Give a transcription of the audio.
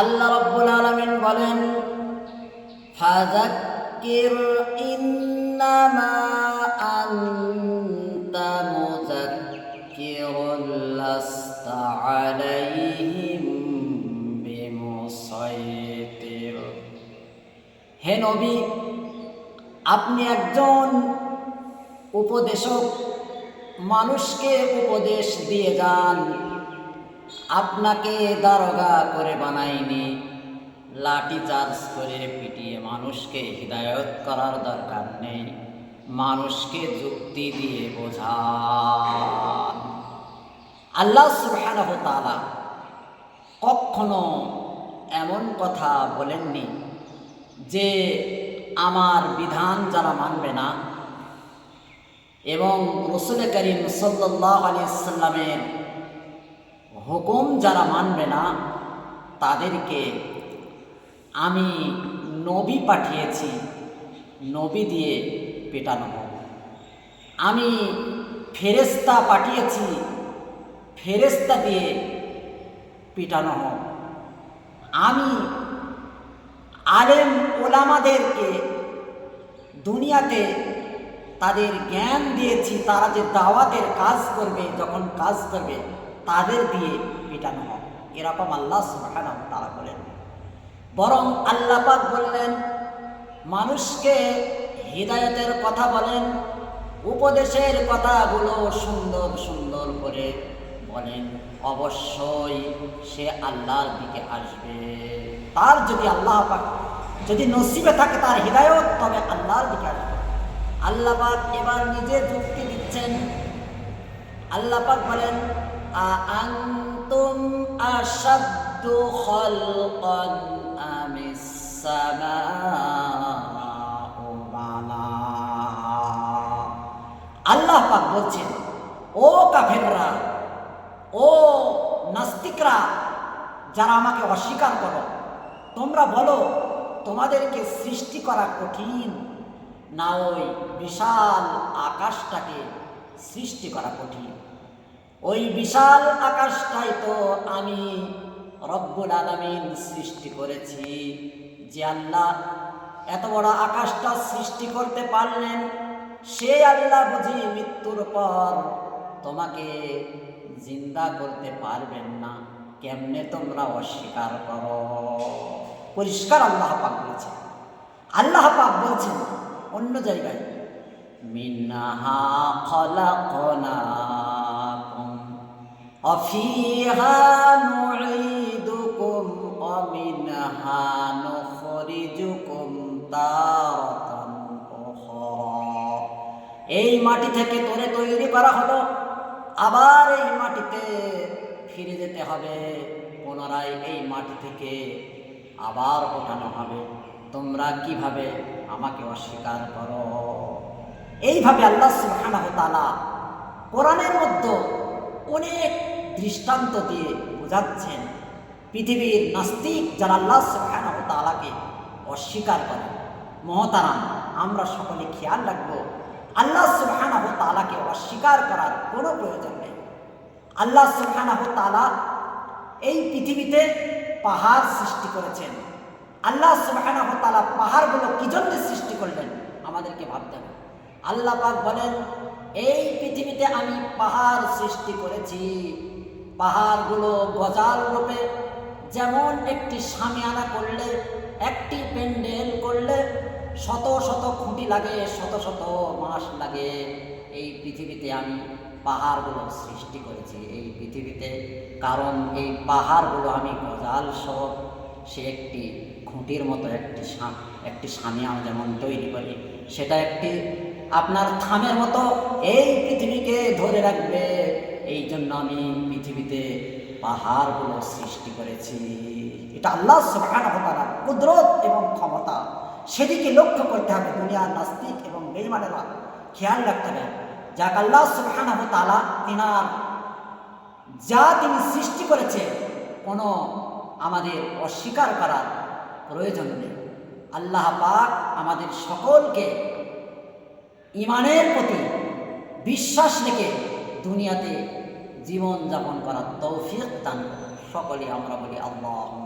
আল্লাহ রব্বুল আলামিন বলেন ইন্নামা হে নবী আপনি একজন উপদেশক মানুষকে উপদেশ দিয়ে যান। আপনাকে দারোগা করে বানাইনি, লাঠি চার্জ করে পিটিয়ে মানুষকে হৃদায়ত করার দরকার নেই। মানুষকে যুক্তি দিয়ে বোঝান। আল্লাহ সুবহানাহু তাআলা কখনো এমন কথা বলেননি যে আমার বিধান যারা মানবে না। এবং রসুল করিম সাল্লাহ আলিয়াল্লামের হুকুম যারা মানবে না, তাদেরকে আমি নবী পাঠিয়েছি, নবী দিয়ে পেটানো হোক। আমি ফেরেস্তা পাঠিয়েছি ফেরেস্তা দিয়ে পিটানো হোক। আমি আলেম ওলামাদেরকে দুনিয়াতে তাদের জ্ঞান দিয়েছি, তারা যে দাওয়াতের কাজ করবে, যখন কাজ করবে তাদের দিয়ে পিটানো হবে এরকম আল্লাহ ওয়া তাআলা বলেন। বরং আল্লাহ পাক বললেন, মানুষকে হৃদায়তের কথা বলেন, উপদেশের কথাগুলো সুন্দর সুন্দর করে বলেন, অবশ্যই সে আল্লাহর দিকে আসবে। তার যদি আল্লাহ পাক যদি নসিবে থাকে তার হৃদায়ত, তবে আল্লাহর দিকে আসবে। আল্লাহ পাক এবার নিজে যুক্তি দিচ্ছেন। আল্লাহ পাক বলেন আনতুম আশাদ্দু খালকান সামাউ বানাহা আল্লাহ পাক বলছেন, ও কাফেররা, ও নাস্তিকরা, যারা আমাকে অস্বীকার করো, তোমরা বলো, তোমাদেরকে সৃষ্টি করা কঠিন না ওই বিশাল আকাশটাকে সৃষ্টি করা কঠিন? ওই বিশাল আকাশটাই তো আমি রব্বুল আলমিন সৃষ্টি করেছি। যে আল্লাহ এত বড় আকাশটা সৃষ্টি করতে পারলেন, সে আল্লাহ বুঝি মৃত্যুর পর তোমাকে জিন্দা করতে পারবেন না। কেমনে তোমরা অস্বীকার করো? পরিষ্কার আল্লাহ পাক বলেছেন। আল্লাহ পাক বলছেন অন্য জায়গায় মিনাহা খলাকনাকুম অফিহা নুঈদুকুম ওয়া মিনহা নুখরিজুকুম এই মাটি থেকে তোরে তৈরি করা হলো। আবার এই মাটিতে ফিরে যেতে হবে। পুনরায় এই মাটি থেকে আবার ওঠানো হবে। তোমরা কীভাবে আমাকে অস্বীকার করো? এইভাবে আল্লাহ সুবহানাহু তাআলা কোরআনের মধ্যে অনেক দৃষ্টান্ত দিয়ে বোঝাচ্ছেন পৃথিবীর নাস্তিক যারা আল্লাহ সুবহানাহু তাআলাকে অস্বীকার করে। মহতারাম, আমরা সকলে খেয়াল রাখব, আল্লাহ সুবহানাহু তাআলাকে অস্বীকার করার কোনো প্রয়োজন নেই। আল্লাহ সুবহানাহু তাআলা এই পৃথিবীতে পাহাড় সৃষ্টি করেছেন। আল্লাহ সুবহানাহু তাআলা পাহাড়গুলো কি জন্য সৃষ্টি করলেন আমাদেরকে ভাবতে হবে। আল্লাহ পাক বলেন এই পৃথিবীতে আমি পাহাড় সৃষ্টি করেছি। পাহাড়গুলো গজাল রূপে যেমন একটি সামিয়ানা করলে, একটি প্যান্ডেল করলে শত শত খুঁটি লাগে, শত শত মাস লাগে। এই পৃথিবীতে আমি পাহাড়গুলো সৃষ্টি করেছি, এই পৃথিবীতে। কারণ এই পাহাড়গুলো আমি গজাল সহ সে একটি খুঁটির মতো একটি একটি সামিয়ান যেমন তৈরি করি, সেটা একটি আপনার থামের মতো এই পৃথিবীকে ধরে রাখবে। এই জন্য আমি পৃথিবীতে পাহাড়গুলো সৃষ্টি করেছি। এটা আল্লাহ সুবহানাহু ওয়া কুদরত এবং ক্ষমতা। সেদিকে লক্ষ্য করতে হবে দুনিয়ার নাস্তিক এবং বেইমানেরা খেয়াল রাখতে হবে, যাক আল্লাহ সুবহানাহু তাআলা তিনার যা তিনি সৃষ্টি করেছে, কোনো আমাদের অস্বীকার করার প্রয়োজন নেই। আল্লাহ পাক আমাদের সকলকে ইমানের প্রতি বিশ্বাস রেখে দুনিয়াতে জীবন যাপন করার তৌফিক দান। সকলে আমরা বলি আল্লাহ।